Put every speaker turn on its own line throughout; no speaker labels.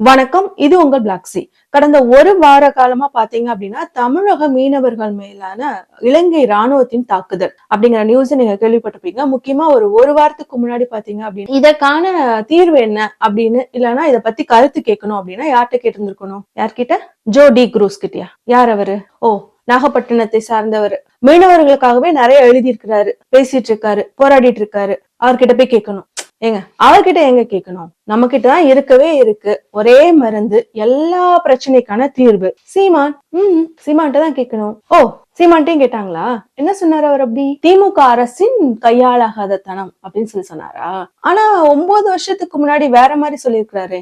வணக்கம் இது உங்கள் பிளாக்ஸி கடந்த ஒரு வார காலமா பாத்தீங்க அப்படின்னா தமிழக மீனவர்கள் மேலான இலங்கை ராணுவத்தின் தாக்குதல் அப்படிங்கிற நியூஸ் நீங்க கேள்விப்பட்டிருப்பீங்க. முக்கியமா ஒரு ஒரு வாரத்துக்கு முன்னாடி பாத்தீங்க அப்படின்னா இதற்கான தீர்வு என்ன அப்படின்னு இல்லைன்னா இதை பத்தி கருத்து கேட்கணும் அப்படின்னா யார்கிட்ட கேட்டிருந்திருக்கணும்? யார்கிட்ட? ஜோ டி குரூஸ் கிட்டயா? யார் அவரு? ஓ நாகப்பட்டினத்தை சார்ந்தவர். மீனவர்களுக்காகவே நிறைய எழுதியிருக்கிறாரு பேசிட்டு இருக்காரு போராடிட்டு இருக்காரு. அவர்கிட்ட போய் கேட்கணும். ஏங்க அவர்கிட்ட எங்க கேட்கணும் நம்ம கிட்ட தான் இருக்கவே இருக்கு. ஒரே மருந்து எல்லா பிரச்சனைக்கான தீர்வு. சீமான் உம் சீமான்ட்ட தான் கேட்கணும் ஓ சீமான்ட்டையும் கேட்டாங்களா? என்ன சொன்னாரு அவர் அப்படி? திமுக அரசின் கையாளாகாத தனம் அப்படின்னு சொல்லி சொன்னாரா? ஆனா ஒன்பது வருஷத்துக்கு முன்னாடி வேற மாதிரி சொல்லியிருக்கிறாரு.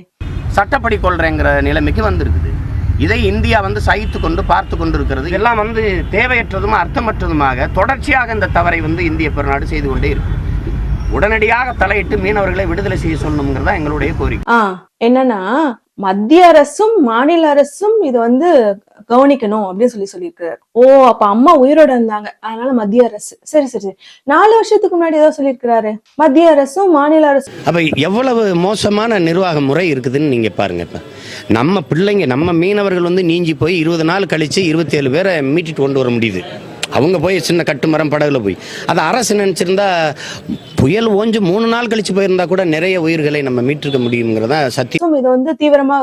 சட்டப்படி கொள்றேங்கிற நிலைமைக்கு வந்திருக்குது. இதை இந்தியா வந்து சகித்து கொண்டு பார்த்து கொண்டு இருக்கிறது எல்லாம் வந்து தேவையற்றதும் அர்த்தமற்றதுமாக தொடர்ச்சியாக இந்த தவறை வந்து இந்திய பெருநாடு செய்து கொண்டே இருக்கு. உடனடியாக தலையிட்டு மீனவர்களை விடுதலை செய்ய சொல்லணுங்கிறதா எங்களுடைய கோரிக்கை.
ஆ என்னன்னா மத்திய அரசும் மாநில அரசும் இத வந்து கவனிக்கணும் அப்படின்னு சொல்லி சொல்லியிருக்கிறார். ஓ அப்ப அம்மா உயிரோட இருந்தாங்க. அதனால மத்திய அரசு. சரி சரி சரி. நாலு வருஷத்துக்கு முன்னாடி ஏதோ சொல்லியிருக்கிறாரு. மத்திய அரசும் மாநில அரசும்.
அப்ப எவ்வளவு மோசமான நிர்வாக முறை இருக்குதுன்னு நீங்க பாருங்க இப்ப. நம்ம பிள்ளைங்க நம்ம மீனவர்கள் வந்து நீஞ்சி போய் இருபது நாள் கழிச்சு இருபத்தேழு பேரை மீட்டிட்டு கொண்டு வர முடியுது. அவங்க போய் சின்ன கட்டுமரம் படகுல போய். அது அரசு நினைச்சிருந்தா புயல் ஓஞ்சு மூணு நாள் கழிச்சு போயிருந்தா கூட நிறைய உயிர்களை நம்ம மீட்டிருக்க முடியுங்கிறதா சத்தியம்.
இதை வந்து தீவிரமா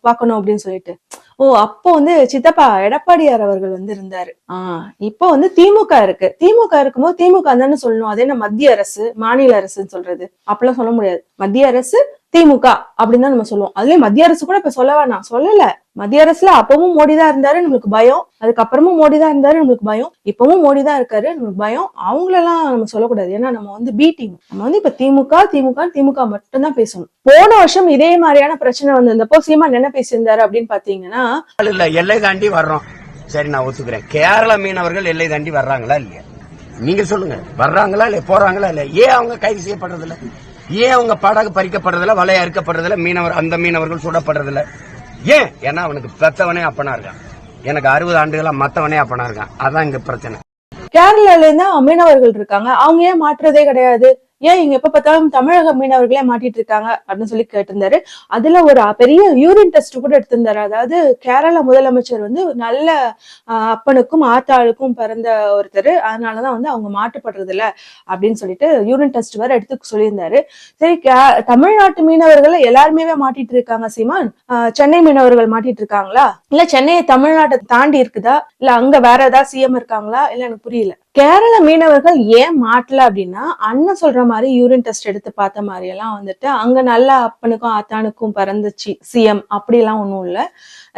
பார்க்கணும் அப்படின்னு சொல்லிட்டு. ஓ அப்போ வந்து சித்தப்பா எடப்பாடியார் அவர்கள் வந்து இருந்தாரு. ஆஹ் இப்போ வந்து திமுக இருக்கு. திமுக இருக்கும்போது திமுக தானே சொல்லணும். அதே என்ன மத்திய அரசு மாநில அரசுன்னு சொல்றது. அப்பெல்லாம் சொல்ல முடியாது. மத்திய அரசு திமுக அப்படின்னு தான் நம்ம சொல்லுவோம். அதுலயும் மத்திய அரசு கூட இப்ப சொல்ல வேணாம். சொல்லல. மத்திய அரசுல அப்பவும் மோடி தான் இருந்தாரு நம்மளுக்கு பயம். அதுக்கப்புறமும் மோடி தான் இருந்தாரு நம்மளுக்கு பயம். இப்பவும் மோடி தான் இருக்காரு நம்மளுக்கு பயம். அவங்களெல்லாம் நம்ம சொல்லக்கூடாது. ஏன்னா நம்ம வந்து பி டீம் நம்ம வந்து இப்ப திமுக திமுக திமுக மட்டும்தான் பேசணும். போன வருஷம் இதே மாதிரியான பிரச்சனை வந்திருந்தப்போ சீமான் என்ன பேசியிருந்தாரு அப்படின்னு பாத்தீங்கன்னா
எல்லை தாண்டி வர்றோம். சரி நான் ஒத்துக்கிறேன். கேரள மீனவர்கள் எல்லை தாண்டி வர்றாங்களா இல்லையா? நீங்க சொல்லுங்க. வர்றாங்களா இல்ல போறாங்களா இல்ல ஏன் அவங்க கைது செய்யப்படுறது இல்ல ஏன் அவங்க படகு பறிக்கப்படுறதில்ல வலைய அறுக்கப்படுறதில்ல மீனவர் அந்த மீனவர்கள் சுடப்படுறதில்ல? ஏன்? ஏன்னா அவனுக்கு பெத்தவனே அப்பனா இருக்கான். எனக்கு அறுபது ஆண்டுகளா மத்தவனே அப்பனா இருக்கான். அதான் இங்க பிரச்சனை.
கேரளால இருந்து மீனவர்கள் இருக்காங்க. அவங்க ஏன் மாற்றுறதே கிடையாது? ஏன் இங்க எப்ப பார்த்தாலும் தமிழக மீனவர்களே மாட்டிட்டு இருக்காங்க அப்படின்னு சொல்லி கேட்டிருந்தாரு. அதுல ஒரு பெரிய யூரின் டெஸ்ட் கூட எடுத்திருந்தாரு. அதாவது கேரள முதலமைச்சர் வந்து நல்ல ஆஹ், அப்பனுக்கும் ஆத்தாளுக்கும் பிறந்த ஒருத்தர். அதனாலதான் வந்து அவங்க மாட்டுப்படுறது இல்ல அப்படின்னு சொல்லிட்டு யூரின் டெஸ்ட் வேற எடுத்து சொல்லியிருந்தாரு. சரி கே- தமிழ்நாட்டு மீனவர்களை எல்லாருமே மாட்டிட்டு இருக்காங்க சீமான். சென்னை மீனவர்கள் மாட்டிட்டு இருக்காங்களா? இல்ல சென்னையை தமிழ்நாட்டை தாண்டி இருக்குதா? இல்ல அங்க வேற ஏதாவது சிஎம் இருக்காங்களா? இல்ல எனக்கு புரியல. கேரள மீனவர்கள் ஏன் மாட்டல அப்படின்னா அண்ணன் சொல்ற மாதிரி யூரின் டெஸ்ட் எடுத்து பார்த்த மாதிரி எல்லாம் வந்துட்டு அங்க நல்ல அப்பனுக்கும் ஆத்தானுக்கும் பறந்துச்சு சிஎம் அப்படி எல்லாம் ஒண்ணும் இல்ல.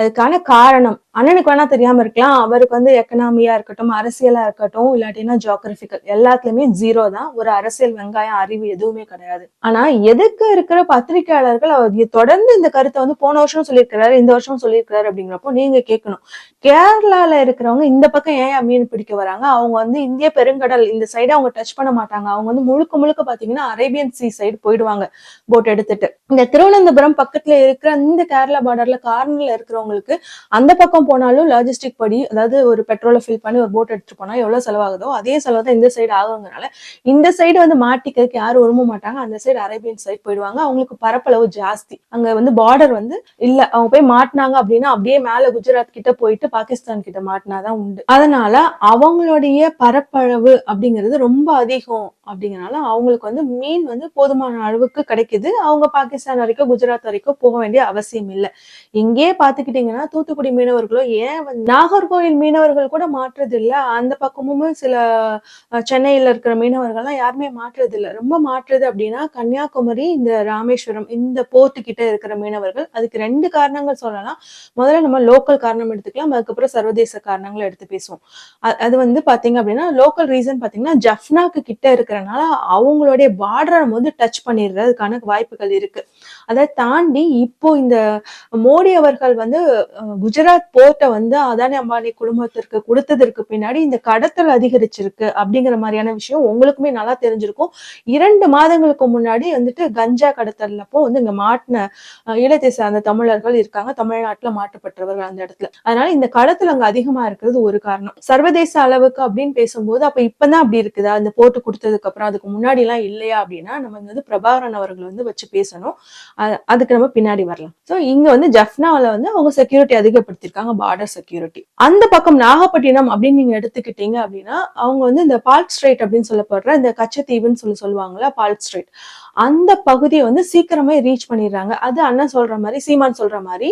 அதுக்கான காரணம். அண்ணனுக்கு வேணா தெரியாம இருக்கலாம். அவருக்கு வந்து எக்கனாமியா இருக்கட்டும் அரசியலா இருக்கட்டும் இல்லாட்டினா ஜியோகிராபிக்கல் எல்லாத்துலயுமே ஜீரோ தான். ஒரு அரசியல் வெங்காயம் அறிவு எதுவுமே கிடையாது. ஆனா எதுக்கு இருக்கிற பத்திரிகையாளர்கள் அவர் தொடர்ந்து இந்த கருத்தை வந்து போன வருஷம் சொல்லியிருக்கிறாரு இந்த வருஷம் சொல்லியிருக்கிறாரு அப்படிங்கிறப்போ நீங்க கேட்கணும். கேரளால இருக்கிறவங்க இந்த பக்கம் ஏன் மீன் பிடிக்க வராங்க? அவங்க வந்து இந்திய பெருங்கடல் இந்த சைடு அவங்க டச் பண்ண மாட்டாங்க. அவங்க வந்து முழுக்க முழுக்க பாத்தீங்கன்னா அரேபியன் சி சைடு போயிடுவாங்க போட் எடுத்துட்டு. இந்த திருவனந்தபுரம் பக்கத்துல இருக்கிற இந்த கேரளா பார்டர்ல கார்னர்ல இருக்கிறவங்களுக்கு அந்த பக்கம் போனாலும் லாஜிஸ்டிக் படி அதாவது ஒரு பெட்ரோலை ஃபில் பண்ணி ஒரு போட் எடுத்துட்டு போனா எவ்வளவு செலவாகுதோ அதே செலவு தான் இந்த சைடு ஆகுங்கிறனால இந்த சைடு வந்து மாட்டிக்கிறதுக்கு யாரும் விரும்ப மாட்டாங்க. அந்த சைடு அரேபியன் சைடு போயிடுவாங்க. அவங்களுக்கு பரப்பளவு ஜாஸ்தி. அங்க வந்து பார்டர் வந்து இல்ல. அவங்க போய் மாட்டினாங்க அப்படின்னா அப்படியே மேல குஜராத் கிட்ட போயிட்டு பாகிஸ்தான் கிட்ட மாட்டினாதான் உண்டு. அதனால அவங்களுடைய பரப்பளவு அப்படிங்கிறது ரொம்ப அதிகம் அப்படிங்கிறனால அவங்களுக்கு வந்து மீன் வந்து போதுமான அளவுக்கு கிடைக்குது. அவங்க பாகிஸ்தான் வரைக்கும் குஜராத் வரைக்கும் போக வேண்டிய அவசியம் இல்லை. இங்கேயே பாத்துக்கிட்டீங்கன்னா தூத்துக்குடி மீனவர்களோ ஏன் வந்து நாகர்கோவில் மீனவர்கள் கூட மாற்றுறது இல்ல அந்த பக்கமும் சில சென்னையில் சென்னையில இருக்கிற மீனவர்கள்லாம் யாருமே மாற்றுறது இல்ல ரொம்ப மாற்றுறது அப்படின்னா கன்னியாகுமரி இந்த ராமேஸ்வரம் இந்த போர்த்து கிட்ட இருக்கிற மீனவர்கள். அதுக்கு ரெண்டு காரணங்கள் சொல்லலாம். முதல்ல நம்ம லோக்கல் காரணம் எடுத்துக்கலாம். அதுக்கப்புறம் சர்வதேச காரணங்களை எடுத்து பேசுவோம். அது வந்து பாத்தீங்க அப்படின்னா லோக்கல் ரீசன் பாத்தீங்கன்னா ஜஃப்னாக்கு கிட்ட இருக்கிறனால அவங்களுடைய பார்டரை நம்ம வந்து டச் பண்ணிடுறதுக்கான வாய்ப்புகள் இருக்கு. அதை தாண்டி இப்போ இந்த மோடி அவர்கள் வந்து வந்து குஜராத் போர்ட்டை வந்து அதானி அம்பானி குடும்பத்திற்கு கொடுத்ததற்கு பின்னாடி இந்த கடத்தல் அதிகரிச்சிருக்கு அப்படிங்கிற மாதிரியான விஷயம் உங்களுக்குமே நல்லா தெரிஞ்சிருக்கும். இரண்டு மாதங்களுக்கு முன்னாடி வந்துட்டு கஞ்சா கடத்தல்லப்போ வந்து இங்க மாட்டின ஈழத்தை சார்ந்த தமிழர்கள் இருக்காங்க. தமிழ்நாட்டுல மாற்றப்பட்டவர்கள் அந்த இடத்துல. அதனால இந்த கடத்தல் அங்க அதிகமா இருக்கிறது ஒரு காரணம். சர்வதேச அளவுக்கு அப்படின்னு பேசும்போது அப்ப இப்பதான் அப்படி இருக்குதா? இந்த போட்டு கொடுத்ததுக்கு அப்புறம் அதுக்கு முன்னாடி எல்லாம் இல்லையா அப்படின்னா நம்ம வந்து பிரபாகரன் அவர்கள் வந்து வச்சு பேசணும். அதுக்கு நம்ம பின்னாடி வரலாம். சோ இங்க வந்து ஜஃப்னால வந்து அவங்க செக்யூரிட்டி அதிகப்படுத்திருக்காங்க பார்டர் செக்யூரிட்டி அந்த பக்கம் நாகப்பட்டினம் அப்படின்னு நீங்க எடுத்துக்கிட்டீங்க அப்படின்னா அவங்க வந்து இந்த பால்க் ஸ்ட்ரைட் அப்படின்னு சொல்லப்படுற இந்த கச்சத்தீவுன்னு சொல்லி சொல்லுவாங்களா பால்க் ஸ்ட்ரைட் அந்த பகுதியை வந்து சீக்கிரமே ரீச் பண்ணிடுறாங்க. அது அண்ணன் சொல்ற மாதிரி சீமான் சொல்ற மாதிரி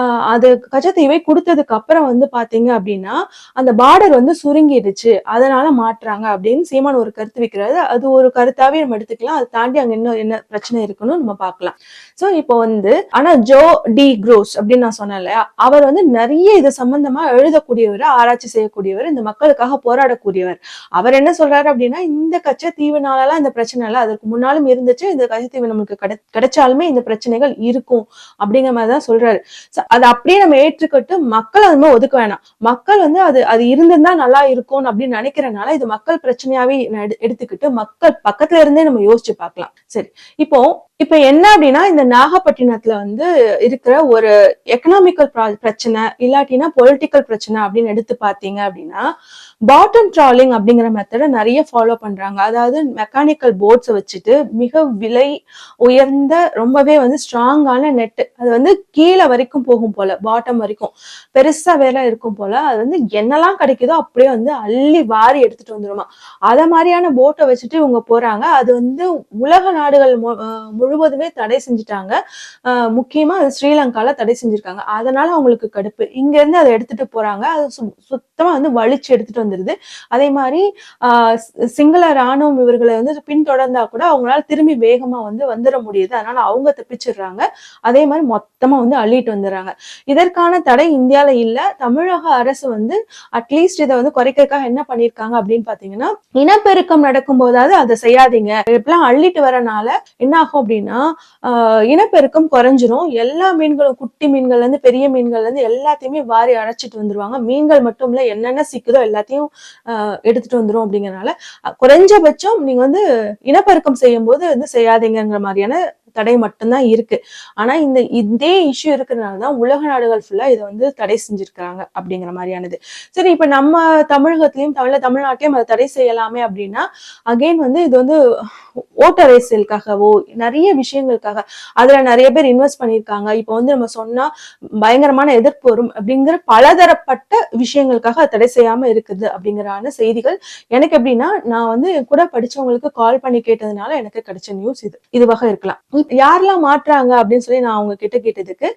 ஆஹ் அது கச்சத்தீவை கொடுத்ததுக்கு அப்புறம் வந்து பாத்தீங்க அப்படின்னா அந்த பார்டர் வந்து சுருங்கிடுச்சு. அதனால மாட்டுறாங்க அப்படின்னு சீமான் ஒரு கருத்து வைக்கிறாரு. அது ஒரு கருத்தாவே நம்ம எடுத்துக்கலாம். அதை தாண்டி அங்க இன்னும் என்ன பிரச்சனை இருக்குன்னு நம்ம பார்க்கலாம். சோ இப்போ வந்து ஆனா ஜோ டி க்ரோஸ் அப்படின்னு நான் சொன்னேன் இல்லையா அவர் வந்து நிறைய இது சம்பந்தமா எழுதக்கூடியவர் ஆராய்ச்சி செய்யக்கூடியவர் இந்த மக்களுக்காக போராடக்கூடியவர். அவர் என்ன சொல்றாரு அப்படின்னா இந்த கச்சத்தீவுனாலலாம் இந்த பிரச்சனை இல்லை. அதற்கு முன்னாலும் இருந்துச்சு. இந்த கச்சத்தீவு நம்மளுக்கு கிடை கிடைச்சாலுமே இந்த பிரச்சனைகள் இருக்கும் அப்படிங்கிற மாதிரி தான் சொல்றாரு அதை அப்படியே நம்ம ஏற்றுக்கிட்டு மக்கள் அது மாதிரி ஒதுக்க வேணாம். மக்கள் வந்து அது அது இருந்திருந்தா நல்லா இருக்கும் அப்படின்னு நினைக்கிறனால இது மக்கள் பிரச்சனையாவே எடுத்துக்கிட்டு மக்கள் பக்கத்துல இருந்தே நம்ம யோசிச்சு பார்க்கலாம். சரி இப்போ இப்ப என்ன அப்படின்னா இந்த நாகப்பட்டினத்துல வந்து இருக்கிற ஒரு எக்கனாமிக்கல் பிரச்சனை இல்லாட்டினா பொலிட்டிக்கல் பிரச்சனை அப்படின்னு எடுத்து பார்த்தீங்க அப்படின்னா பாட்டம் ட்ராலிங் அப்படிங்கிற மெத்தடை நிறைய ஃபாலோ பண்றாங்க. அதாவது மெக்கானிக்கல் போட்ஸை வச்சுட்டு மிக விலை உயர்ந்த ரொம்பவே வந்து ஸ்ட்ராங்கான நெட்டு அது வந்து கீழே வரைக்கும் போகும் போல பாட்டம் வரைக்கும். பெருசா வேலை இருக்கும் போல அது வந்து என்னெல்லாம் கிடைக்குதோ அப்படியே வந்து அள்ளி வாரி எடுத்துட்டு வந்துருமா. அத மாதிரியான போட்டை வச்சுட்டு இவங்க போறாங்க. அது வந்து உலக நாடுகள் மு- முழுவதுமே தடை செஞ்சுட்டாங்க. அஹ் முக்கியமா அது ஸ்ரீலங்கால தடை செஞ்சிருக்காங்க. அதனால அவங்களுக்கு கடுப்பு. இங்க இருந்து அதை எடுத்துட்டு போறாங்க. அது சு- சுத்தமா வந்து வலிச்சு எடுத்துட்டு வந்துருது. அதே மாதிரி ஆஹ் சிங்கள ராணுவம் இவர்களை வந்து பின்தொடர்ந்தா கூட அவங்களால திரும்பி வேகமா வந்து வந்துட முடியுது. அதனால அவங்க தப்பிச்சிடுறாங்க. அதே மாதிரி மொத்தமா வந்து அள்ளிட்டு வந்துடுறாங்க. இதற்கான தடை இந்தியால இல்ல. தமிழக அரசு வந்து அட்லீஸ்ட் இதை வந்து குறைக்கிறதுக்காக என்ன பண்ணிருக்காங்க அப்படின்னு பாத்தீங்கன்னா இனப்பெருக்கம் நடக்கும் போதாவது அதை செய்யாதீங்க. இப்பெல்லாம் அள்ளிட்டு வரனால என்ன ஆகும் அப்படின்னு அப்படின்னா இனப்பெருக்கம் குறைஞ்சிரும். எல்லா மீன்களும் குட்டி மீன்கள்ல இருந்து பெரிய மீன்கள்ல இருந்து எல்லாத்தையுமே வாரி அழைச்சிட்டு வந்துருவாங்க. மீன்கள் மட்டும் இல்ல என்னென்ன சிக்குதோ எல்லாத்தையும் ஆஹ் எடுத்துட்டு வந்துரும் அப்படிங்கறனால குறைஞ்சபட்சம் நீங்க வந்து இனப்பெருக்கம் செய்யும் போது வந்து செய்யாதீங்கிற மாதிரியான தடை மட்டும்தான் இருக்கு. ஆனா இந்த இதே இஷ்யூ இருக்கிறதுனால தான் உலக நாடுகள் ஃபுல்லா இதை வந்து தடை செஞ்சிருக்கிறாங்க அப்படிங்கிற மாதிரியானது. சரி இப்ப நம்ம தமிழகத்திலயும் தமிழ்ல தமிழ்நாட்டிலையும் அதை தடை செய்யலாமே அப்படின்னா அகைன் வந்து இது வந்து ஓட்டர் அரசியலுக்காகவோ நிறைய விஷயங்களுக்காக அதுல நிறைய பேர் இன்வெஸ்ட் பண்ணியிருக்காங்க. இப்போ வந்து நம்ம சொன்னா பயங்கரமான எதிர்ப்பு வரும் அப்படிங்கிற பலதரப்பட்ட விஷயங்களுக்காக அது தடை செய்யாம இருக்குது அப்படிங்கிறான செய்திகள். எனக்கு எப்படின்னா நான் வந்து கூட படிச்சவங்களுக்கு கால் பண்ணி கேட்டதுனால எனக்கு கிடைச்ச நியூஸ் இது. இதுவாக இருக்கலாம். யாரெல்லாம் மாட்டுறாங்க அப்படின்னு சொல்லி நான் அவங்க கிட்ட கேட்டதுக்கு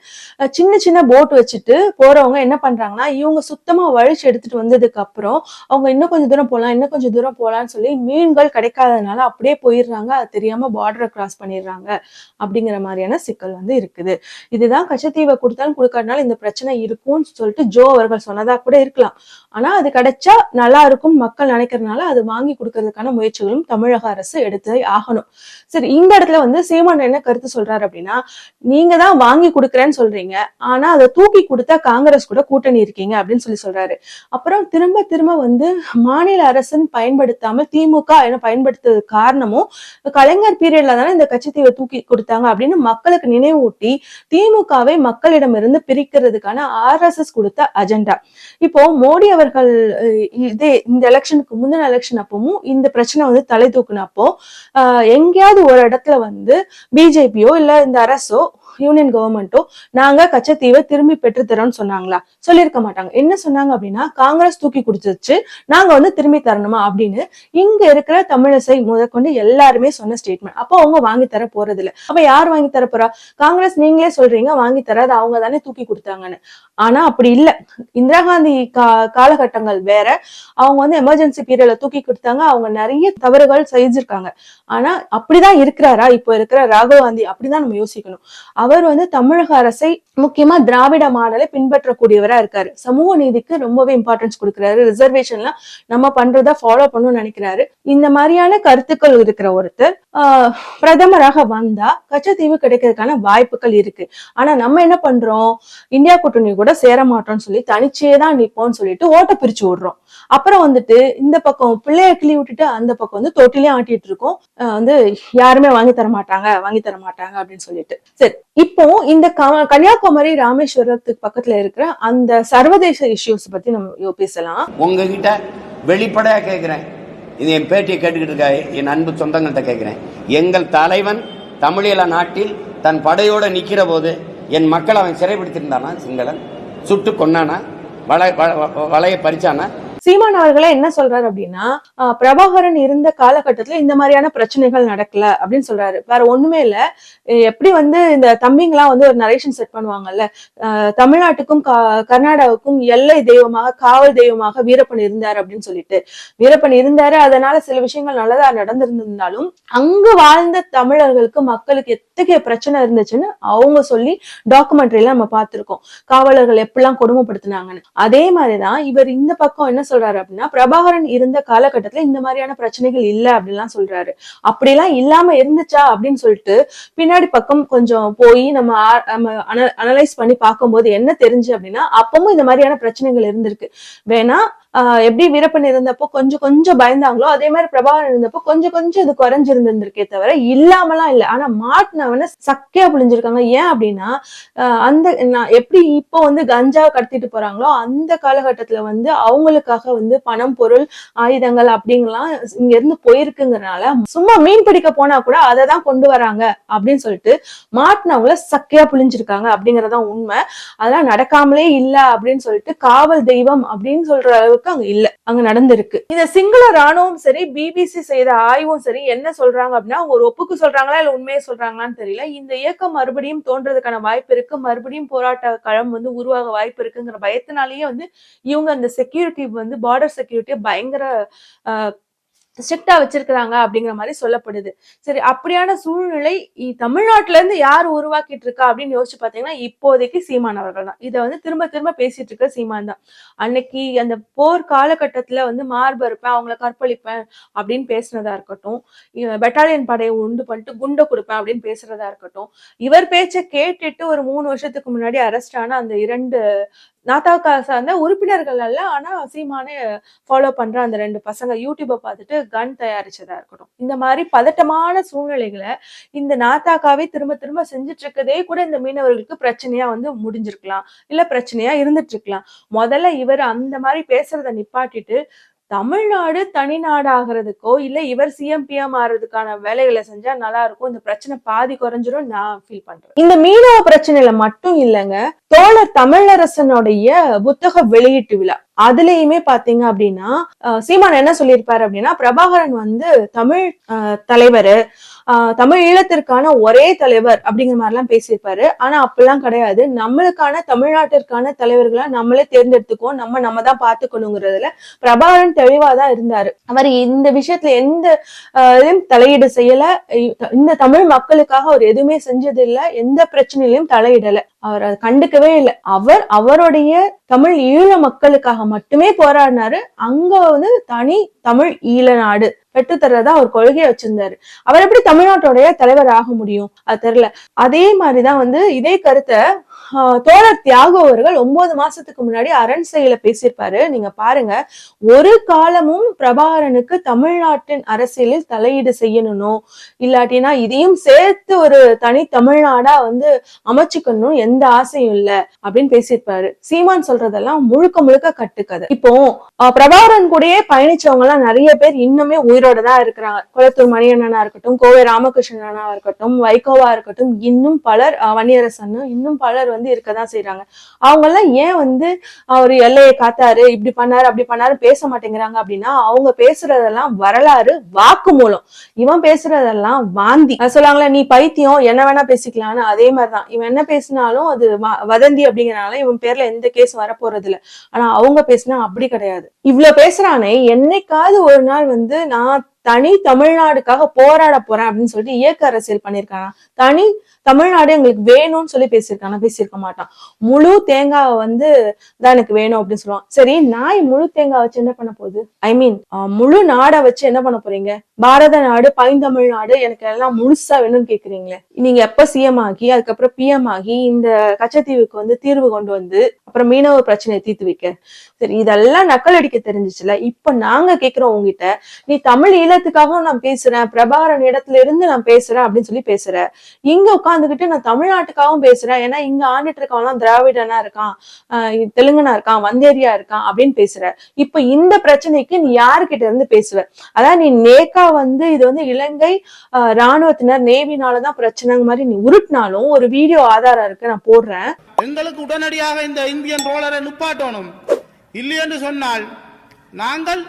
சின்ன சின்ன போட் வச்சுட்டு போறவங்க என்ன பண்றாங்கன்னா இவங்க சுத்தமா வழிச்சு எடுத்துட்டு வந்ததுக்கு அப்புறம் அவங்க இன்னும் கொஞ்சம் தூரம் போலாம் இன்னும் கொஞ்சம் தூரம் போகலான்னு சொல்லி மீன்கள் கிடைக்காதனால அப்படியே போயிடுறாங்க. அது தெரியாம பார்டரை கிராஸ் பண்ணிடுறாங்க அப்படிங்கிற மாதிரியான சிக்கல் வந்து இருக்குது. இதுதான் கச்சத்தீவை கொடுத்தாலும் கொடுக்காதனால இந்த பிரச்சனை இருக்கும்னு சொல்லிட்டு ஜோ அவர்கள் சொன்னதா கூட இருக்கலாம். ஆனா அது கிடைச்சா நல்லா இருக்கும். மக்கள் நினைக்கிறதுனால அது வாங்கி கொடுக்கறதுக்கான முயற்சிகளும் தமிழக அரசு எடுத்து ஆகணும். சரி இந்த இடத்துல வந்து சீமான் என்ன கருத்து சொல்றாரு அப்படின்னா நீங்க தான் வாங்கி கொடுக்குறேன்னு சொல்றீங்க. ஆனா அதை தூக்கி கொடுத்தா காங்கிரஸ் கூட கூட்டணி இருக்கீங்க அப்படின்னு சொல்லி சொல்றாரு. அப்புறம் திரும்ப திரும்ப வந்து மாநில அரசுன்னு பயன்படுத்தாம திமுக என்ன பயன்படுத்துறது காரணமும் கலைஞர் பீரியட்ல தானே இந்த கட்சித்தீவை தூக்கி கொடுத்தாங்க அப்படின்னு மக்களுக்கு நினைவூட்டி திமுகவை மக்களிடமிருந்து பிரிக்கிறதுக்கான ஆர்எஸ்எஸ் கொடுத்த அஜெண்டா இப்போ மோடி அவர்கள் இதே இந்த எலெக்ஷனுக்கு முந்தின எலெக்ஷன் அப்பவும் இந்த பிரச்சனை வந்து தலை தூக்குனப்போ எங்கேயாவது ஒரு இடத்துல வந்து பி பிஜேபியோ இல்லை இந்த அரசோ யூனியன் கவர்மெண்ட்டோ நாங்க கச்சத்தீவை திரும்பி பெற்றுத்தரோம்னு சொன்னாங்களா? சொல்லியிருக்க மாட்டாங்க. என்ன சொன்னாங்க அப்படின்னா காங்கிரஸ் தூக்கி குடிச்சிருச்சு நாங்க வந்து திரும்பி தரணுமா அப்படின்னு இங்க இருக்கிற தமிழிசை முதற்கொண்டு எல்லாருமே சொன்ன ஸ்டேட்மெண்ட் அப்போ அவங்க வாங்கி தர போறது இல்ல அப்ப யார் வாங்கி தர போறா? காங்கிரஸ் நீங்களே சொல்றீங்க வாங்கி தராது அவங்க தானே தூக்கி கொடுத்தாங்கன்னு. ஆனா அப்படி இல்ல. இந்திரா காந்தி கா காலகட்டங்கள் வேற. அவங்க வந்து எமர்ஜென்சி பீரியட்ல தூக்கி கொடுத்தாங்க அவங்க நிறைய தவறுகள் செஞ்சிருக்காங்க ஆனா அப்படிதான் இருக்கிறாரா? இப்போ இருக்கிற ராகுல் காந்தி அப்படிதான் நம்ம யோசிக்கணும். அவர் வந்து தமிழக அரசை முக்கியமா திராவிட மாடலை பின்பற்றக்கூடியவரா இருக்காரு. சமூக நீதிக்கு ரொம்பவே இம்பார்ட்டன்ஸ் கொடுக்குறாரு. ரிசர்வேஷன்லாம் நம்ம பண்றத ஃபாலோ பண்ணணும்னு நினைக்கிறாரு. இந்த மாதிரியான கருத்துக்கள் இருக்கிற ஒருத்தர் ஆஹ், பிரதமராக வந்தா கச்சத்தீவு கிடைக்கிறதுக்கான வாய்ப்புகள் இருக்கு. ஆனா நம்ம என்ன பண்றோம்? இந்தியா கூட்டணி கூட சேர மாட்டோம்னு சொல்லி தனிச்சே தான் நிப்போம்னு சொல்லிட்டு ஓட்ட பிரிச்சு விடுறோம். அப்புறம் வந்துட்டு இந்த பக்கம் பிள்ளைய கிளி விட்டுட்டு அந்த பக்கம் வந்து தொட்டிலே ஆட்டிட்டு இருக்கோம். வந்து யாருமே வாங்கி தர மாட்டாங்க வாங்கி தர மாட்டாங்க அப்படின்னு சொல்லிட்டு. சரி இப்போ இந்த க- கன்னியாகுமரி ராமேஸ்வரத்துக்கு பக்கத்துல இருக்கிற அந்த சர்வதேச இஷ்யூஸ் பத்தி நம்ம பேசலாம்.
உங்ககிட்ட வெளிப்படையா கேட்கிறேன் இது என் பேட்டியை கேட்டுக்கிட்டு இருக்க என் அன்பு சொந்தங்கள்கிட்ட கேட்கிறேன் எங்கள் தலைவன் தமிழீழ நாட்டில் தன் படையோட நிக்கிற போது என் மக்கள் அவன் சிறைப்பிடித்திருந்தானா சிங்களன்? சுட்டு கொன்னானா? வள வ- பறிச்சானா?
சீமான் அவர்களே என்ன சொல்றாரு அப்படின்னா பிரபாகரன் இருந்த காலகட்டத்துல இந்த மாதிரியான பிரச்சனைகள் நடக்கல அப்படின்னு சொல்றாரு. வேற ஒண்ணுமே இல்ல. எப்படி வந்து இந்த தம்பிங்களாம் வந்து ஒரு நரேஷன் செட் பண்ணுவாங்கல்ல ஆஹ் தமிழ்நாட்டுக்கும் கர்நாடகாவுக்கும் எல்லை தெய்வமாக காவல் தெய்வமாக வீரப்பன் இருந்தாரு அப்படின்னு சொல்லிட்டு. வீரப்பன் இருந்தாரு அதனால சில விஷயங்கள் நல்லதா நடந்திருந்தாலும் அங்கு வாழ்ந்த தமிழர்களுக்கு மக்களுக்கு எத்தகைய பிரச்சனை இருந்துச்சுன்னு அவங்க சொல்லி டாக்குமெண்ட்ரியில நம்ம பார்த்திருக்கோம். காவலர்கள் எப்படிலாம் கொடுமைப்படுத்தினாங்கன்னு. அதே மாதிரிதான் இவர் இந்த பக்கம் என்ன சொல்றாரு அப்படின்னா பிரபாகரன் இருந்த காலகட்டத்துல இந்த மாதிரியான பிரச்சனைகள் இல்ல அப்படின்லாம் சொல்றாரு. அப்படிலாம் இல்லாம இருந்துச்சா அப்படின்னு சொல்லிட்டு பின்னாடி பக்கம் கொஞ்சம் போய் நம்ம நம்ம அனலைஸ் பண்ணி பார்க்கும்போது என்ன தெரிஞ்சு அப்படின்னா அப்பவும் இந்த மாதிரியான பிரச்சனைகள் இருந்திருக்கு. வேணா எப்படி வீரப்பன் இருந்தப்போ கொஞ்சம் கொஞ்சம் பயந்தாங்களோ அதே மாதிரி பிரபாகரன் இருந்தப்போ கொஞ்சம் கொஞ்சம் இது குறைஞ்சிருந்திருக்கே தவிர இல்லாமலாம் இல்லை. ஆனா மாட்டினவன சக்கையா புழிஞ்சிருக்காங்க. ஏன் அப்படின்னா அந்த நான் எப்படி இப்போ வந்து கஞ்சா கடத்திட்டு போறாங்களோ அந்த காலகட்டத்துல வந்து அவங்களுக்காக வந்து பணம் பொருள் ஆயுதங்கள் அப்படிங்கலாம் இங்க இருந்து போயிருக்குங்கிறனால சும்மா மீன் பிடிக்க போனா கூட அதை தான் கொண்டு வராங்க அப்படின்னு சொல்லிட்டு மாட்டினவங்கள சக்கையா புழிஞ்சிருக்காங்க அப்படிங்கறதான் உண்மை. அதெல்லாம் நடக்காமலே இல்லை அப்படின்னு சொல்லிட்டு காவல் தெய்வம் அப்படின்னு சொல்ற அளவுக்கு அங்க இல்ல. அங்க நடந்திருக்கு. இந்த சிங்கள ராணுவம் சரி பிபிசி செய்த ஆய்வும் சரி என்ன சொல்றாங்க அப்படின்னா அவங்க ஒரு ஒப்புக்கு சொல்றாங்களா இல்ல உண்மையை சொல்றாங்களான்னு தெரியல. இந்த இயக்கம் மறுபடியும் தோன்றதுக்கான வாய்ப்பு இருக்கு. மறுபடியும் போராட்ட களம் வந்து உருவாக வாய்ப்பு இருக்குங்கிற பயத்தினாலேயே வந்து இவங்க அந்த செக்யூரிட்டி வந்து பார்டர் செக்யூரிட்டியை பயங்கர ஸ்ட்ரிக்டா வச்சிருக்கிறாங்க அப்படிங்கிற மாதிரி சொல்லப்படுது. சரி அப்படியான சூழ்நிலை தமிழ்நாட்டுல இருந்து யார் உருவாக்கிட்டு இருக்கா அப்படின்னு யோசிச்சு பாத்தீங்கன்னா இப்போதைக்கு சீமான் அவர்கள் தான். இதை வந்து திரும்ப திரும்ப பேசிட்டு இருக்க சீமான் தான். அன்னைக்கு அந்த போர் காலகட்டத்துல வந்து மார்பு இருப்பேன் அவங்கள கற்பழிப்பேன் அப்படின்னு பேசுனதா இருக்கட்டும் பெட்டாலியன் படையை உண்டு பண்ணிட்டு குண்டை கொடுப்பேன் அப்படின்னு பேசுறதா இருக்கட்டும் இவர் பேச்சை கேட்டுட்டு ஒரு மூணு வருஷத்துக்கு முன்னாடி அரெஸ்ட் ஆன அந்த இரண்டு நாத்தாக்கா சார்ந்த உறுப்பினர்கள் அல்ல ஆனா சீமானே ஃபாலோ பண்ற அந்த ரெண்டு பசங்க யூடியூப்பை பார்த்துட்டு கன் தயாரிச்சதா இருக்கட்டும். இந்த மாதிரி பதட்டமான சூழ்நிலைகளை இந்த நாத்தாக்காவே திரும்ப திரும்ப செஞ்சுட்டு இருக்கதே கூட இந்த மீனவர்களுக்கு பிரச்சனையா வந்து முடிஞ்சிருக்கலாம். இல்ல பிரச்சனையா இருந்துட்டு இருக்கலாம் முதல்ல இவர் அந்த மாதிரி பேசுறத நிப்பாட்டிட்டு தமிழ்நாடு தனிநாடு ஆகிறதுக்கோ இல்ல இவர் சிஎம் பிஎம் ஆகிறதுக்கான வேலைகளை செஞ்சா நல்லா இருக்கும் இந்த பிரச்சனை பாதி குறைஞ்சிரும் நான் ஃபீல் பண்றேன். இந்த மீனவ பிரச்சனையில மட்டும் இல்லைங்க தோழர் தமிழரசனுடைய புத்தக வெளியீட்டு விழா. அதுலயுமே பாத்தீங்க அப்படின்னா அஹ், சீமான் என்ன சொல்லியிருப்பாரு அப்படின்னா பிரபாகரன் வந்து தமிழ் தலைவர் தமிழ் ஈழத்திற்கான ஒரே தலைவர் அப்படிங்கிற மாதிரி எல்லாம் பேசியிருப்பாரு. ஆனா அப்படிலாம் கிடையாது. நம்மளுக்கான தமிழ்நாட்டிற்கான தலைவர்களை நம்மளே தேர்ந்தெடுத்துக்குவோம். நம்ம நம்ம தான் பார்த்துக்கணுங்கிறதுல பிரபாகரன் தெளிவா தான் இருந்தாரு. அவர் இந்த விஷயத்துல எந்த இதையும் தலையீடு செய்யல. இந்த தமிழ் மக்களுக்காக அவர் எதுவுமே செஞ்சது இல்லை எந்த பிரச்சனையிலையும் தலையிடல. அவர் அதை கண்டுக்கவே இல்லை. அவர் அவருடைய தமிழ் ஈழ மக்களுக்காக மட்டுமே போராடினாரு. அங்க வந்து தனி தமிழ் ஈழ நாடு. பெற்றுத்தர்றதா அவர் கொள்கையை வச்சிருந்தாரு. அவர் எப்படி தமிழ்நாட்டோடைய தலைவர் ஆக முடியும்? அது தெரியல. அதே மாதிரிதான் வந்து இதே கருத்தை தோழர் தியாகு அவர்கள் ஒன்பது மாசத்துக்கு முன்னாடி அரண் செயல பேசியிருப்பாரு. நீங்க பாருங்க ஒரு காலமும் பிரபாகரனுக்கு தமிழ்நாட்டின் அரசியலில் தலையீடு செய்யணும் இல்லாட்டினா இதையும் சேர்த்து ஒரு தனி தமிழ்நாடா வந்து அமைச்சுக்கணும் எந்த ஆசையும் இல்ல அப்படின்னு பேசியிருப்பாரு. சீமான் சொல்றதெல்லாம் முழுக்க முழுக்க கட்டுக்கதை. இப்போ ஆஹ், பிரபாகரன் கூடயே பயணிச்சவங்க எல்லாம் நிறைய பேர் இன்னுமே உயிரோட தான் இருக்கிறாங்க. குளத்தூர் மணியண்ணனா இருக்கட்டும் கோவை ராமகிருஷ்ணனா இருக்கட்டும் வைகோவா இருக்கட்டும் இன்னும் பலர் ஆஹ், வன்னியரசன் இன்னும் பலர் வந்து இருக்கதான் செய்யறாங்க அவங்க எல்லாம் ஏன் வந்து அவர் எல்லையை காத்தாரு இப்படி பண்ணாரு அப்படி பண்ணாரு பேச மாட்டேங்கிறாங்க அப்படின்னா அவங்க பேசுறதெல்லாம் வரலாறு வாக்குமூலம். இவன் பேசுறதெல்லாம் வாந்தி. சொல்லுவாங்களே நீ பைத்தியம் என்ன வேணா பேசிக்கலாம்னு. அதே மாதிரிதான். இவன் என்ன பேசினாலும் அது வ- வதந்தி அப்படிங்கிறனால இவன் பேர்ல எந்த கேஸ் வரப்போறது இல்லை ஆனா அவங்க பேசினா அப்படி கிடையாது. இவ்வளவு பேசுறானே என்னைக்காவது ஒரு நாள் வந்து நான் தனி தமிழ்நாடுக்காக போராட போறேன் அப்படின்னு சொல்லிட்டு இயக்க அரசியல் பண்ணிருக்கானா தனி தமிழ்நாடு எங்களுக்கு வேணும்னு சொல்லி பேசியிருக்கான் பேசியிருக்க மாட்டான். முழு தேங்காவை வந்து தான் எனக்கு வேணும் அப்படின்னு சொல்லுவான். சரி நாய் முழு தேங்காய் வச்சு என்ன பண்ண போகுது? ஐ மீன் முழு நாடை வச்சு என்ன பண்ண போறீங்க? பாரத நாடு பைந்தமிழ் நாடு எனக்கு எல்லாம் முழுசா வேணும்னு கேக்குறீங்களே. நீங்க எப்ப சிஎம் ஆகி அதுக்கப்புறம் பிஎம் ஆகி இந்த கச்சத்தீவுக்கு வந்து தீர்வு கொண்டு வந்து அப்புறம் மீனவ பிரச்சனையை தீர்த்து வைக்க. சரி இதெல்லாம் நக்கல் அடிக்க தெரிஞ்சிச்சுல. இப்ப நாங்க கேக்குறோம் உங்ககிட்ட நீ தமிழ் ஈழத்துக்காக நான் பேசுறேன் பிரபாரன் இடத்துல இருந்து நான் பேசுறேன் அப்படின்னு சொல்லி பேசுற. இங்க உட்காந்துக்கிட்டு நான் தமிழ்நாட்டுக்காகவும் பேசுறேன். ஏன்னா இங்க ஆண்டுட்டு இருக்கவன்லாம் திராவிடனா இருக்கான் ஆஹ் தெலுங்கனா இருக்கான் வந்தேரியா இருக்கான் அப்படின்னு பேசுற. இப்ப இந்த பிரச்சனைக்கு நீ யாருகிட்ட இருந்து பேசுவ? அதான் நீ நேக்கா வந்து இது வந்து இலங்கை ராணுவத்தினர் நேவினாலதான் பிரச்சனைங்க மாதிரி நீ உருட்டினாலும் ஒரு வீடியோ ஆதாரம் இருக்கு நான் போடுறேன்.
எங்களுக்கு உடனடியாக இந்த இந்தியன் ரோலரை நிப்பாட்டணும். இல்லை என்று சொன்னால் நாங்கள்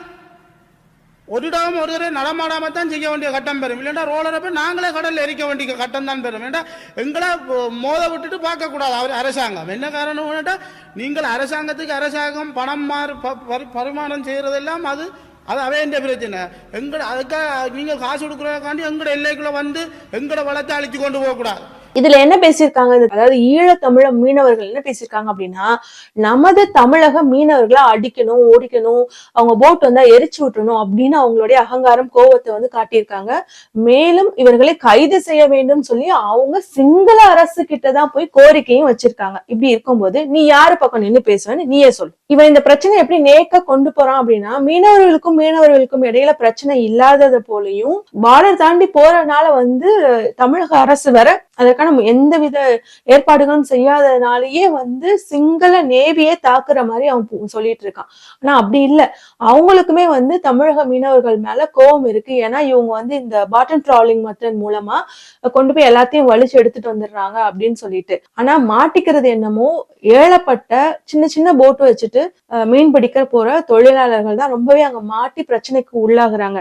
ஒரு இடம் ஒரு தடவை நடமாடாம தான் செய்ய வேண்டிய கட்டம் பெறும். இல்லைன்னா ரோலரை போய் நாங்களே கடல்ல எரிக்க வேண்டிய கட்டம் தான் பெறும். ஏன்னா எங்களை மோத விட்டுட்டு பார்க்க கூடாது அவர் அரசாங்கம். என்ன காரணம் நீங்கள் அரசாங்கத்துக்கு அரசாங்கம் பணம் மாறு ப- பரிமாணம் செய்யறதெல்லாம் அது அது அவையண்ட பிரச்சனை. எங்களை அதுக்காக நீங்கள் காசு கொடுக்குறதுக்காண்டி எங்களோட எல்லைக்குள்ள வந்து எங்களை வளத்தை அழிச்சு கொண்டு போகக்கூடாது.
இதுல என்ன பேசியிருக்காங்க? அதாவது ஈழ தமிழ மீனவர்கள் என்ன பேசியிருக்காங்க அப்படின்னா நமது தமிழக மீனவர்களை அடிக்கணும் ஓடிக்கணும் அவங்க போட் வந்தா எரிச்சு விட்டுணும் அப்படின்னு அவங்களுடைய அகங்காரம் கோபத்தை வந்து காட்டியிருக்காங்க. மேலும் இவர்களை கைது செய்ய வேண்டும் சொல்லி அவங்க சிங்கள அரசு கிட்டதான் போய் கோரிக்கையும் வச்சிருக்காங்க. இப்படி இருக்கும்போது நீ யாரு பக்கம் நின்னு பேசுவேன்னு நீயே சொல். இவன் இந்த பிரச்சனை எப்படி நேக்க கொண்டு போறான் அப்படின்னா மீனவர்களுக்கும் மீனவர்களுக்கும் இடையில பிரச்சனை இல்லாதது போலயும் பார்டர் தாண்டி போறதுனால வந்து தமிழக அரசு வர அதற்கான எந்தவித ஏற்பாடுகளும் செய்யாததுனாலயே வந்து சிங்கள நேவியே தாக்குற மாதிரி அவன் சொல்லிட்டு இருக்கான் ஆனா அப்படி இல்ல. அவங்களுக்குமே வந்து தமிழக மீனவர்கள் மேல கோபம் இருக்கு. ஏன்னா இவங்க வந்து இந்த பாட்டன் ட்ராலிங் மெத்தட் மூலமா கொண்டு போய் எல்லாத்தையும் வலிச்சு எடுத்துட்டு வந்துடுறாங்க அப்படின்னு சொல்லிட்டு. ஆனா மாட்டிக்கிறது என்னமோ ஏழப்பட்ட சின்ன சின்ன போட்டு வச்சுட்டு மீன் பிடிக்க போற தொழிலாளர்கள் தான் ரொம்பவே அங்க மாட்டி பிரச்சனைக்கு உள்ளாகுறாங்க.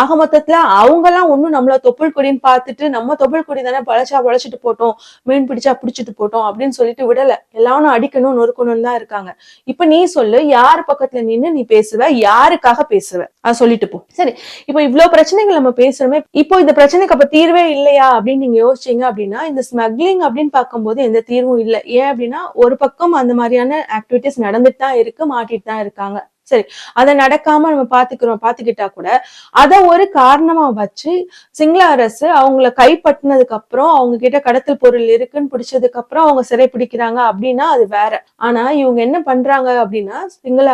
ஆக மொத்தத்துல அவங்க எல்லாம் ஒண்ணும் நம்மள தொப்புள் கொடின்னு பார்த்துட்டு நம்ம தொப்புள் கொடி தானே பழச்சா பழச்சிட்டு போட்டோம் மீன் பிடிச்சா பிடிச்சிட்டு போட்டோம் அப்படின்னு சொல்லிட்டு விடல. எல்லாரும் அடிக்கணும் நொறுக்கணும்னு தான் இருக்காங்க. இப்ப நீ சொல்லு யார் பக்கத்துல நின்னு நீ பேசுவ யாருக்காக பேசுவ? அது சொல்லிட்டு போ. சரி இப்போ இவ்வளவு பிரச்சனைகள் நம்ம பேசுறோமே இப்போ இந்த பிரச்சனைக்கு அப்ப தீர்வே இல்லையா அப்படின்னு நீங்க யோசிச்சீங்க அப்படின்னா இந்த ஸ்மக்லிங் அப்படின்னு பார்க்கும்போது எந்த தீர்வும் இல்லை. ஏன் அப்படின்னா ஒரு பக்கம் அந்த மாதிரியான ஆக்டிவிட்டிஸ் நடந்துட்டு தான் இருக்கு மாட்டிட்டு தான் இருக்காங்க. சரி அதை நடக்காம நம்ம பாத்துக்கிறோம் பாத்துக்கிட்டா கூட அத ஒரு காரணமா வச்சு சிங்கள அரசு அவங்கள கைப்பற்றினதுக்கு அப்புறம் அவங்க கிட்ட கடத்தல் பொருள் இருக்குன்னு பிடிச்சதுக்கு அப்புறம் அவங்க சிறை பிடிக்கிறாங்க அப்படின்னா அது வேற. ஆனா இவங்க என்ன பண்றாங்க அப்படின்னா சிங்கள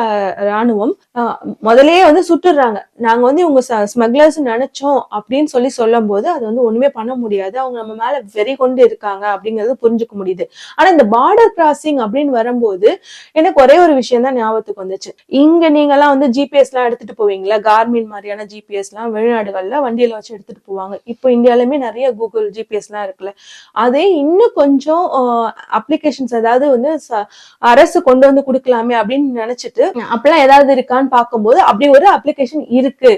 ராணுவம் முதல்லயே வந்து சுட்டுடுறாங்க நாங்க வந்து இவங்க ஸ்மக்லர்ஸ் நினைச்சோம் அப்படின்னு சொல்லி சொல்லும் போது அது வந்து ஒண்ணுமே பண்ண முடியாது. அவங்க நம்ம மேல வெறி கொண்டு இருக்காங்க அப்படிங்கறது புரிஞ்சுக்க முடியுது. ஆனா இந்த பார்டர் கிராசிங் அப்படின்னு வரும்போது எனக்கு ஒரே ஒரு விஷயம் தான் ஞாபகத்துக்கு வந்துச்சு. இங்க நீங்க எல்லாம் வந்து ஜிபிஎஸ் எல்லாம் எடுத்துட்டு போவீங்களா? கார்மின் மாதிரியான ஜிபிஎஸ் எல்லாம் வெளிநாடுகள்ல வண்டியில வச்சு எடுத்துட்டு போவாங்க. இப்போ இந்தியாலுமே நிறைய கூகுள் ஜிபிஎஸ் எல்லாம் இருக்குல்ல. அதே இன்னும் கொஞ்சம் அப்ளிகேஷன்ஸ் ஏதாவது வந்து அரசு கொண்டு வந்து கொடுக்கலாமே அப்படின்னு நினைச்சிட்டு அப்பெல்லாம் ஏதாவது இருக்கான்னு பார்க்கும்போது அப்படி ஒரு அப்ளிகேஷன் இருக்கு.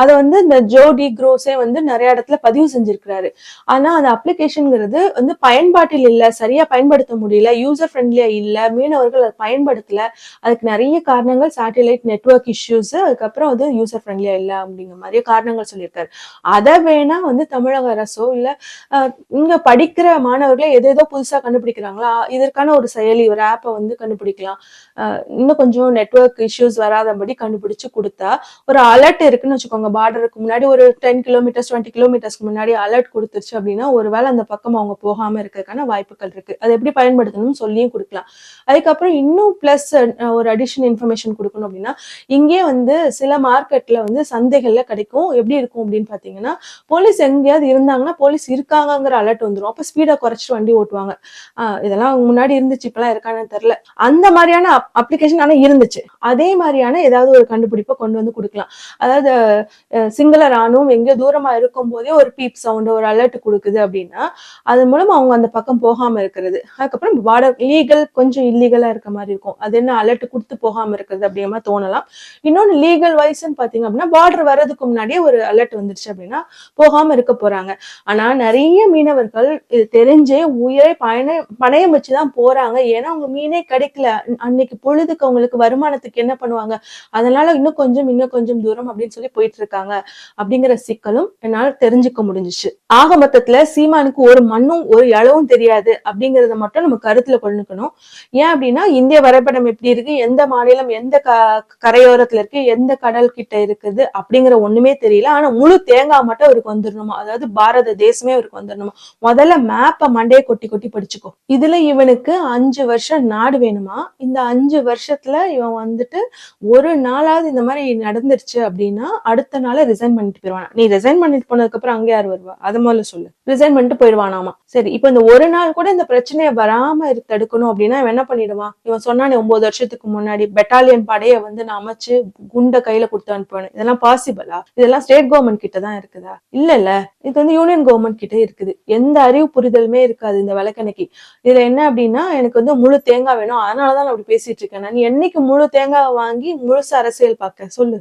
அதை வந்து இந்த ஜோடி க்ரோஸே வந்து நிறைய இடத்துல பதிவு செஞ்சிருக்கிறாரு. ஆனா அந்த அப்ளிகேஷன்ங்கிறது வந்து பயன்பாட்டில் இல்ல சரியா பயன்படுத்த முடியல யூசர் ஃப்ரெண்ட்லியா இல்ல மீனவர்கள் அதை பயன்படுத்தல அதுக்கு நிறைய காரணங்கள் சாட்டில் ரிலேட் நெட்வொர்க் இஷ்யூஸ் அதுக்கப்புறம் வந்து யூசர் ஃப்ரெண்ட்லியாக இல்ல அப்படிங்கிற மாதிரியே காரணங்கள் சொல்லியிருக்காரு. அதை வேணா வந்து தமிழக அரசோ இல்ல இங்கே இங்க படிக்கிற மாணவர்களே எது ஏதோ புதுசா கண்டுபிடிக்கிறாங்களா இதற்கான ஒரு செயலி ஒரு ஆப்பை வந்து கண்டுபிடிக்கலாம். இன்னும் கொஞ்சம் நெட்வொர்க் இஷ்யூஸ் வராதபடி கண்டுபிடிச்சு கொடுத்தா ஒரு அலர்ட் இருக்குன்னு வச்சுக்கோங்க பார்டருக்கு முன்னாடி ஒரு டென் கிலோமீட்டர்ஸ் டுவெண்ட்டி கிலோமீட்டர்ஸ்க்கு முன்னாடி அலர்ட் கொடுத்துருச்சு அப்படின்னா ஒருவேளை அந்த பக்கம் அவங்க போகாம இருக்கிறதுக்கான வாய்ப்புகள் இருக்கு. அதை எப்படி பயன்படுத்தணும்னு சொல்லியும் கொடுக்கலாம். அதுக்கப்புறம் இன்னும் பிளஸ் ஒரு அடிஷனல் இன்ஃபர்மேஷன் கொடுக்கணும் அப்படின்னா இங்கே வந்து சில மார்க்கெட்ல வந்து சந்தைகள்ல கிடைக்கும். எப்படி இருக்கும் அப்படின்னு பாத்தீங்கன்னா போலீஸ் எங்கேயாவது இருந்தாங்கன்னா போலீஸ் இருக்காங்கிற அலர்ட் வந்துடும் அப்ப ஸ்பீடை குறைச்சிட்டு வண்டி ஓட்டுவாங்க. இதெல்லாம் முன்னாடி இருந்துச்சு இப்பெல்லாம் இருக்கான்னு தெரியல. அந்த மாதிரியான அப்ளிகேஷன் ஆனா இருந்துச்சு. அதே மாதிரியான ஏதாவது ஒரு கண்டுபிடிப்பை கொண்டு வந்து கொடுக்கலாம். அதாவது சிங்கள ராணுவம் எங்க தூரமா இருக்கும் போதே ஒரு பீப் சவுண்ட் ஒரு அலர்ட் கொடுக்குது அப்படின்னா அது மூலம் அவங்க அந்த பக்கம் போகாம இருக்கிறது. அதுக்கப்புறம் பார்டர் லீகல் கொஞ்சம் இல்லீகலா இருக்க மாதிரி இருக்கும். அது என்ன அலர்ட் கொடுத்து போகாம இருக்கிறது அப்படிங்கிற தோணலாம். இன்னொன்னு லீகல் வைஸ்ன்னு பாத்தீங்க அப்படின்னா பார்டர் வர்றதுக்கு முன்னாடியே ஒரு அலர்ட் வந்துருச்சு அப்படின்னா போகாம இருக்க போறாங்க. ஆனா நிறைய மீனவர்கள் இது தெரிஞ்சே உயிரை பயண பணயம் வச்சுதான் போறாங்க. ஏன்னா அவங்க மீனே கிடைக்கல. அன்னைக்கு பொழுதுக்கு அவங்களுக்கு வருமானத்துக்கு என்ன பண்ணுவாங்க? அதனால இன்னும் கொஞ்சம் இன்னும் கொஞ்சம் தூரம் அப்படின்னு சொல்லி போயிட்டு இருக்காங்க. அப்படிங்கிற சிக்கலும் என்னால தெரிஞ்சுக்க முடிஞ்சிச்சு. ஆக மொத்தத்துல சீமானுக்கு ஒரு மண்ணும் ஒரு இளவும் தெரியாது அப்படிங்கறத மட்டும் நம்ம கருத்துல கொண்டுக்கணும். ஏன் அப்படின்னா இந்திய வரைபடம் எப்படி இருக்கு? எந்த மாநிலம் எந்த கரையோரத்துல இருக்கு எந்த கடல் கிட்ட இருக்குது அப்படிங்கிற ஒண்ணுமே தெரியல. ஆனா முழு தேங்காய் மட்டும் அவருக்கு வந்துடணுமா அதாவது பாரத தேசமே அவருக்கு வந்துடணுமா முதல்ல மேப்பை மண்டையை கொட்டி கொட்டி படிச்சுக்கோ. இதுல இவனுக்கு அஞ்சு வருஷம் நாடு வேணுமா? இந்த அஞ்சு வருஷத்துல இவன் வந்துட்டு ஒரு நாளாவது இந்த மாதிரி நடந்துருச்சு அப்படின்னா அடுத்த நாள ரிசைன் பண்ணிட்டு போயிடுவானா. நீ ரிசைன் பண்ணிட்டு போனதுக்கு அப்புறம் அங்கே யார் வருவா? அது முதல்ல சொல்லு. ரிசைன் பண்ணிட்டு போயிடுவானாமா? சரி இப்போ இந்த ஒரு நாள் கூட இந்த பிரச்சனையை வராம இரு- தடுக்கணும் அப்படின்னா இவன் என்ன பண்ணிடுவான்? இவன் சொன்னானே ஒன்பது வருஷத்துக்கு முன்னாடி பெட்டாலியன் படையை வந்து நான் அமைச்சு குண்டை கையில கொடுத்து அனுப்பணும் இதெல்லாம் பாசிபிளா இதெல்லாம் ஸ்டேட் கவர்மெண்ட் கிட்ட தான் இருக்குதா? இல்ல இல்ல. இது வந்து யூனியன் கவர்மெண்ட் கிட்ட இருக்குது. எந்த அறிவு புரிதலுமே இருக்காது இந்த விளக்கணைக்கு இதுல என்ன அப்படின்னா எனக்கு வந்து முழு தேங்காய் வேணும். அதனாலதான் நான் அப்படி பேசிட்டு இருக்கேன். நான் என்னைக்கு முழு தேங்காய் வாங்கி முழுசு அரசியல் பார்க்க? சொல்லு.